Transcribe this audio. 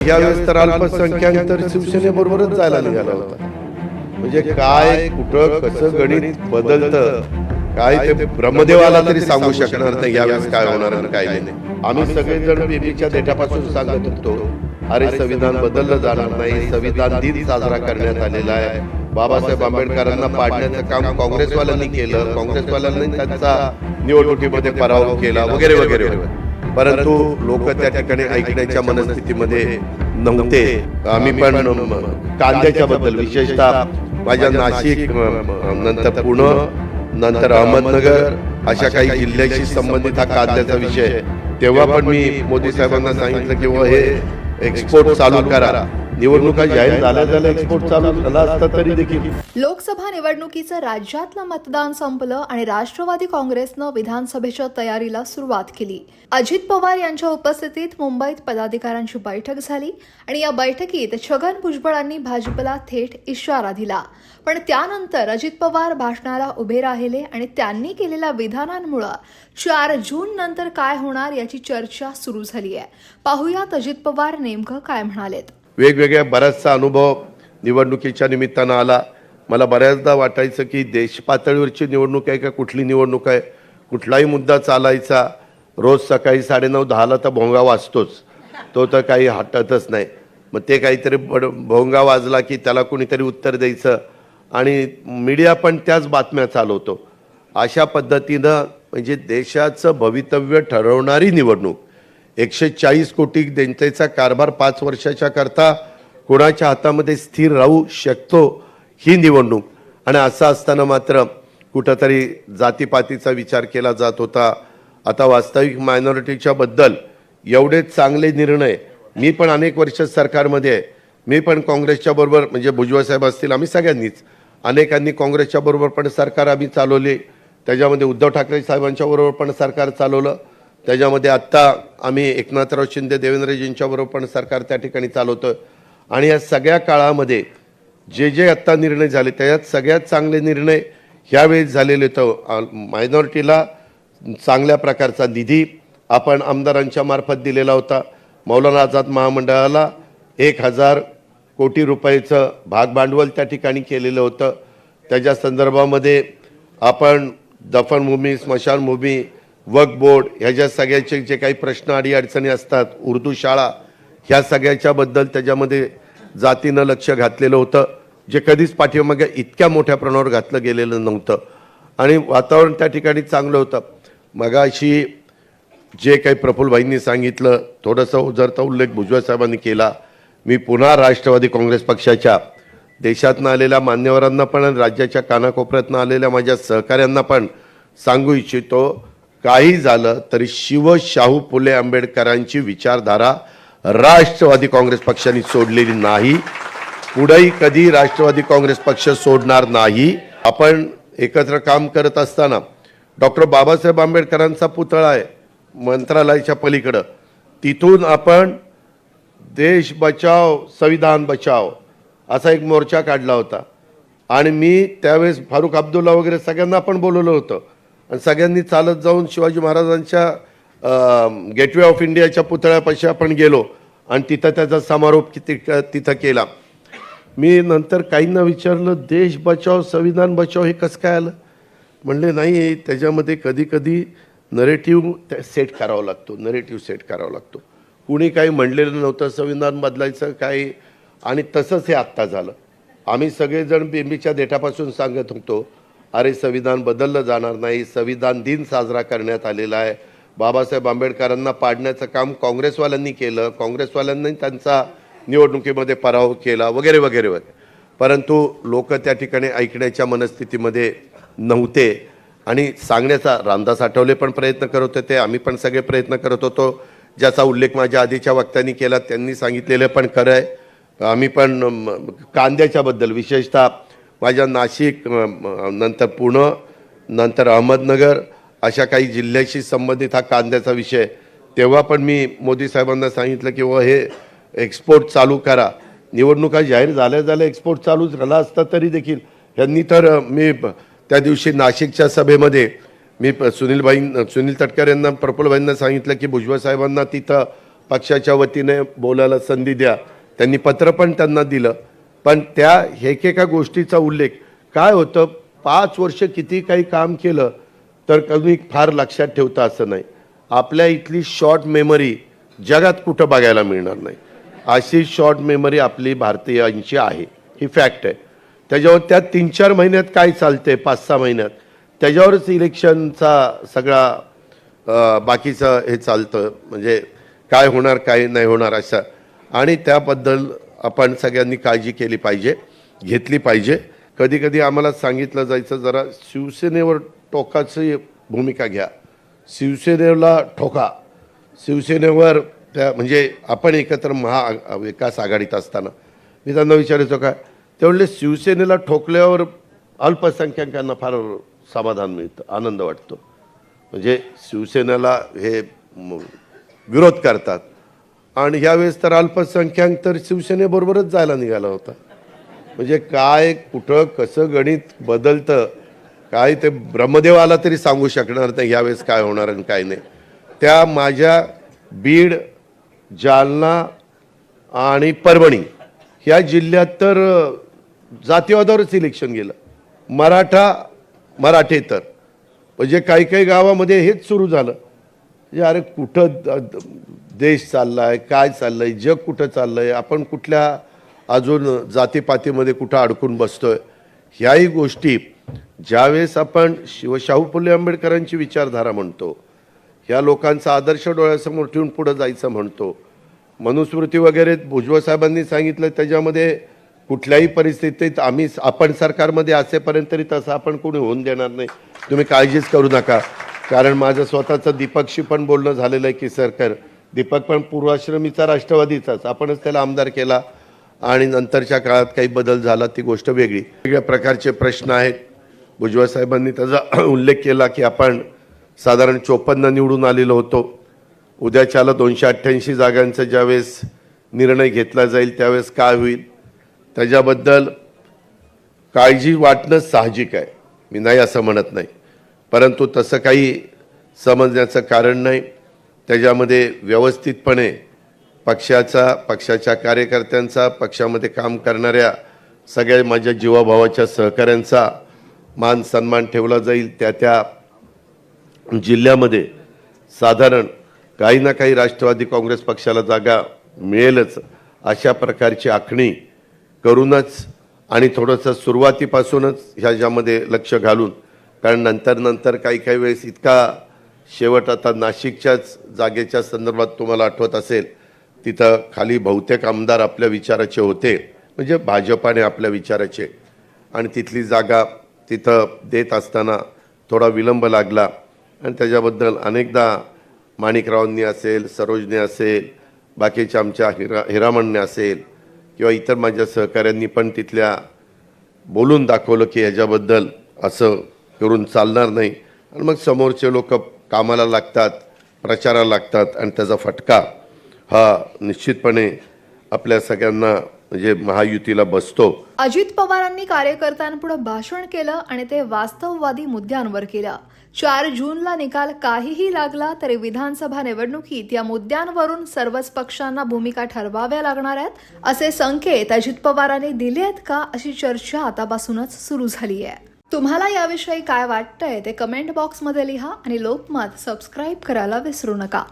यावेळेस तर अल्पसंख्याक तर शिवसेनेबरोबरच जायला निघाला होता. म्हणजे काय कुठं कसं गणित बदलतं काय ते ब्रह्मदेवाला तरी सांगू शकणार नाही यावेळेस काय होणार आणि काय नाही. आम्ही सगळेजण बेबीच्या देठापासून सांगत होतो अरे संविधान बदललं जाणार नाही संविधान दिन साजरा करण्यात आलेला आहे. बाबासाहेब आंबेडकरांना पाडण्याचं काम काँग्रेसवाल्यांनी केलं काँग्रेसवाल्यांनी त्यांचा निवडणुकीमध्ये पराभव केला वगैरे वगैरे वगैरे. परंतु लोक त्या ठिकाणी ऐकण्याच्या मनस्थितीमध्ये नव्हते. आम्ही पण कांद्याच्या बद्दल विशेषतः माझ्या नाशिक नंतर पुणे नंतर अहमदनगर अशा काही जिल्ह्याशी संबंधित हा कांद्याचा विषय. तेव्हा पण मी मोदी साहेबांना सांगितलं की बुवा हे एक्सपोर्ट चालू करा. निवडणुका जाहीर झाल्या झाल्या एक्सपोर्ट चालू झाला असता तरी देखील. लोकसभा निवडणुकीचं राज्यातलं मतदान संपलं आणि राष्ट्रवादी काँग्रेसनं विधानसभेच्या तयारीला सुरुवात केली. अजित पवार यांच्या उपस्थितीत मुंबईत पदाधिकाऱ्यांची बैठक झाली आणि या बैठकीत छगन भुजबळांनी भाजपला थेट इशारा दिला. पण त्यानंतर अजित पवार भाषणाला उभे राहिले आणि त्यांनी केलेल्या विधानांमुळे चार जून नंतर काय होणार याची चर्चा सुरू झाली आहे पाहुयात अजित पवार नेमकं काय म्हणालेत. वेगवेगळ्या बराचसा अनुभव निवडणुकीच्या निमित्तानं आला. मला बऱ्याचदा वाटायचं की देश पातळीवरची निवडणूक आहे का कुठली निवडणूक आहे? कुठलाही मुद्दा चालायचा रोज सकाळी साडेनऊ दहाला तर भोंगा वाजतोच. तो तर काही हटतच नाही. मग ते काहीतरी बड भोंगा वाजला की त्याला कुणीतरी उत्तर द्यायचं. आणि मीडिया पण त्याच बातम्या चालवतो. अशा पद्धतीनं म्हणजे देशाचं भवितव्य ठरवणारी निवडणूक. एकशे चाळीस कोटी जनतेचा कारभार पाच वर्षाच्या करता कोणाच्या हातामध्ये स्थिर राहू शकतो ही निवडणूक. आणि असं असताना मात्र कुठंतरी जातीपातीचा विचार केला जात होता. आता वास्तविक मायनॉरिटीच्या बद्दल एवढे चांगले निर्णय मी पण अनेक वर्ष सरकारमध्ये आहे. मी पण काँग्रेसच्या बरोबर म्हणजे भुजबळ साहेब असतील आम्ही सगळ्यांनीच अनेकांनी काँग्रेसच्या बरोबर पण सरकार आम्ही चालवले. त्याच्यामध्ये उद्धव ठाकरे साहेबांच्या बरोबर पण सरकार चालवलं. त्याच्यामध्ये आत्ता आम्ही एकनाथराव शिंदे देवेंद्रजींच्याबरोबर पण सरकार त्या ठिकाणी चालवतं. आणि या सगळ्या काळामध्ये जे जे आत्ता निर्णय झाले त्याच्यात सगळ्यात चांगले निर्णय ह्यावेळेस झालेले तर मायनॉरिटीला चांगल्या प्रकारचा निधी आपण आमदारांच्या मार्फत दिलेला होता. मौलाना आझाद महामंडळाला एक हजार कोटी रुपयाचं भागभांडवल त्या ठिकाणी केलेलं होतं. त्याच्या संदर्भामध्ये आपण दफनभूमी स्मशानभूमी वकबोर्ड बोर्ड ह्याच्या सगळ्याचे जे काही प्रश्न आणि अडचणी असतात उर्दू शाळा ह्या सगळ्याच्याबद्दल त्याच्यामध्ये जातीनं लक्ष घातलेलं होतं जे कधीच पाठीमागे इतक्या मोठ्या प्रमाणावर घातलं गेलेलं नव्हतं. आणि वातावरण त्या ठिकाणी चांगलं होतं. मगाशी जे काही प्रफुल्लभाईंनी सांगितलं थोडंसं उजरता उल्लेख भुजबळ साहेबांनी केला. मी पुन्हा राष्ट्रवादी काँग्रेस पक्षाच्या देशातनं आलेल्या मान्यवरांना पण आणि राज्याच्या कानाकोपऱ्यातनं आलेल्या माझ्या सहकाऱ्यांना पण सांगू इच्छितो. काही झालं तरी शिव शाहू फुले आंबेडकरांची विचारधारा राष्ट्रवादी काँग्रेस पक्षाने सोडलेली नाही. पुढेही कधी राष्ट्रवादी काँग्रेस पक्ष सोडणार नाही. आपण एकत्र काम करत असताना डॉक्टर बाबासाहेब आंबेडकरांचा पुतळा आहे मंत्रालयाच्या पलीकडं. तिथून आपण देश बचाव संविधान बचाव असा एक मोर्चा काढला होता. आणि मी त्यावेळेस फारुख अब्दुल्ला वगैरे सगळ्यांना आपण बोलवलं होतं. आणि सगळ्यांनी चालत जाऊन शिवाजी महाराजांच्या गेटवे ऑफ इंडियाच्या पुतळ्यापाशी आपण गेलो आणि तिथं त्याचा समारोप किती तिथं केला. मी नंतर काहींना विचारलं देश बचाव संविधान बचाव हे कसं काय आलं? म्हणले नाही त्याच्यामध्ये कधी कधी नरेटिव्ह सेट करावा लागतो नरेटिव्ह सेट करावा लागतो. कुणी काही म्हणलेलं नव्हतं संविधान बदलायचं काही आणि तसंच हे आत्ता झालं. आम्ही सगळेजण बिंबीच्या देठापासून सांगत होतो अरे संविधान बदललं जाणार नाही संविधान दिन साजरा करण्यात आलेला आहे. बाबासाहेब आंबेडकरांना पाडण्याचं काम काँग्रेसवाल्यांनी केलं काँग्रेसवाल्यांनी त्यांचा निवडणुकीमध्ये पराभव केला वगैरे वगैरे वगैरे. परंतु लोक त्या ठिकाणी ऐकण्याच्या मनस्थितीमध्ये नव्हते आणि सांगण्याचा रामदास आठवले पण प्रयत्न करत होते आम्ही पण सगळे प्रयत्न करत होतो. ज्याचा उल्लेख माझ्या आधीच्या वक्त्यांनी केला त्यांनी सांगितलेलं पण खरं आहे. आम्ही पण कांद्याच्याबद्दल विशेषतः माझ्या नाशिक नंतर पुणे नंतर अहमदनगर अशा काही जिल्ह्याशी संबंधित हा कांद्याचा विषय. तेव्हा पण मी मोदी साहेबांना सांगितलं की व हे एक्सपोर्ट चालू करा. निवडणुका जाहीर झाल्या झाल्या एक्सपोर्ट चालू झाला असता तरी देखील. यांनी तर मी त्या दिवशी नाशिकच्या सभेमध्ये मी प- सुनीलभाई सुनील तटकर यांना प्रफुल्लभाईंना सांगितलं की भुजबळ साहेबांना तिथं पक्षाच्या वतीने बोलायला संधी द्या. त्यांनी पत्र पण त्यांना दिलं. पण त्या एकेका गोष्टीचा उल्लेख. काय होतं? पाच वर्ष किती काही काम केलं तर कमी फार लक्षात ठेवता असं नाही. आपल्या इथली शॉर्ट मेमरी जगात कुठं बघायला मिळणार नाही. अशी शॉर्ट मेमरी आपली भारतीयांची आहे. ही फॅक्ट आहे. त्याच्यावर त्या तीन चार महिन्यात काय चालते पाच सहा महिन्यात. त्याच्यावरच इलेक्शनचा सगळा बाकीचं हे चालतं. म्हणजे काय होणार काय नाही होणार असं. आणि त्याबद्दल आपण सगळ्यांनी काळजी केली पाहिजे घेतली पाहिजे. कधी कधी आम्हाला सांगितलं जायचं जरा शिवसेनेवर टोकाची भूमिका घ्या. शिवसेनेला ठोका. शिवसेनेवर त्या म्हणजे आपण एकत्र महा विकास आघाडीत असताना. मी त्यांना विचारायचो काय ते शिवसेनेला ठोकल्यावर अल्पसंख्याकांना फार समाधान मिळतं आनंद वाटतो. म्हणजे शिवसेनेला हे विरोध करतात. आणि ह्यावेळेस तर अल्पसंख्याक तर शिवसेनेबरोबरच जायला निघाला होता. म्हणजे काय कुठं कसं गणित बदलतं काय ते ब्रह्मदेवाला तरी सांगू शकणार नाही ह्यावेळेस काय होणार आणि काय नाही. त्या माझ्या बीड जालना आणि परभणी ह्या जिल्ह्यात तर जातीवादावरच इलेक्शन गेलं. मराठा मराठे तर. म्हणजे काही काही गावामध्ये हेच सुरू झालं. म्हणजे अरे कुठं देश चालला आहे काय चाललं आहे जग कुठं चाललं आहे आपण कुठल्या अजून जातीपातीमध्ये कुठं अडकून बसतोय ह्याही गोष्टी ज्यावेळेस आपण शिव शाहू फुले आंबेडकरांची विचारधारा म्हणतो ह्या लोकांचा आदर्श डोळ्यासमोर ठेवून पुढं जायचं म्हणतो मनुस्मृती वगैरे भुजबळ साहेबांनी सांगितलं त्याच्यामध्ये कुठल्याही परिस्थितीत आम्ही आपण सरकारमध्ये असेपर्यंत तरी तसं आपण कोणी होऊन देणार नाही. तुम्ही काळजीच करू नका. कारण माझं स्वतःचं दीपकशी पण बोलणं झालेलं आहे की सरकार दीपक पण पूर्वाश्रमीचा राष्ट्रवादीचाच. आपणच त्याला आमदार केला आणि नंतरच्या काळात काही बदल झाला ती गोष्ट वेगळी. वेगळ्या प्रकारचे प्रश्न आहेत. भुजबळ साहेबांनी त्याचा उल्लेख केला की आपण साधारण चोपन्न निवडून आलेलो होतो. उद्याच्याला दोनशे अठ्ठ्याऐंशी जागांचा ज्यावेळेस निर्णय घेतला जाईल त्यावेळेस काय होईल? त्याच्याबद्दल काळजी वाटणं साहजिक आहे. मी नाही असं म्हणत नाही. परंतु तसं काही समजण्याचं कारण नाही. त्याच्यामध्ये व्यवस्थितपणे पक्षाचा पक्षाच्या कार्यकर्त्यांचा पक्षामध्ये काम करणाऱ्या सगळ्या माझ्या जीवाभावाच्या सहकाऱ्यांचा मान सन्मान ठेवला जाईल. त्या त्या जिल्ह्यामध्ये साधारण काही ना काही राष्ट्रवादी काँग्रेस पक्षाला जागा मिळेलच अशा प्रकारची आखणी करूनच आणि थोडंसं सुरुवातीपासूनच ह्याच्यामध्ये लक्ष घालून. कारण नंतर नंतर काही काही वेळेस इतका शेवट आता नाशिकच्याच जागेच्या संदर्भात तुम्हाला आठवत असेल तिथं खाली बहुतेक आमदार आपल्या विचाराचे होते म्हणजे भाजपाने आपल्या विचाराचे. आणि तिथली जागा तिथं देत असताना थोडा विलंब लागला. आणि त्याच्याबद्दल अनेकदा माणिकरावांनी असेल सरोजने असेल बाकीच्या आमच्या हिरा हिरामणने असेल किंवा इतर माझ्या सहकाऱ्यांनी पण तिथल्या बोलून दाखवलं की ह्याच्याबद्दल असं करून चालणार नाही. आणि मग समोरचे लोक कामाला लागतात प्रचाराला लागतात आणि त्याचा फटका हा निश्चितपणे आपल्या सगळ्यांना म्हणजे महायुतीला बसतो. अजित पवारांनी कार्यकर्त्यांपुढे भाषण केलं आणि ते वास्तववादी मुद्द्यांवर केलं चार जूनला निकाल काहीही लागला तरी विधानसभा निवडणुकीत या मुद्द्यांवरून सर्वच पक्षांना भूमिका ठरवाव्या लागणार आहेत असे संकेत अजित पवारांनी दिले आहेत का अशी चर्चा आतापासूनच सुरू झाली आहे. तुम्हाला याविषयी काय वाटतंय ते कमेंट बॉक्समध्ये लिहा आणि लोकमत सबस्क्राईब करायला विसरू नका.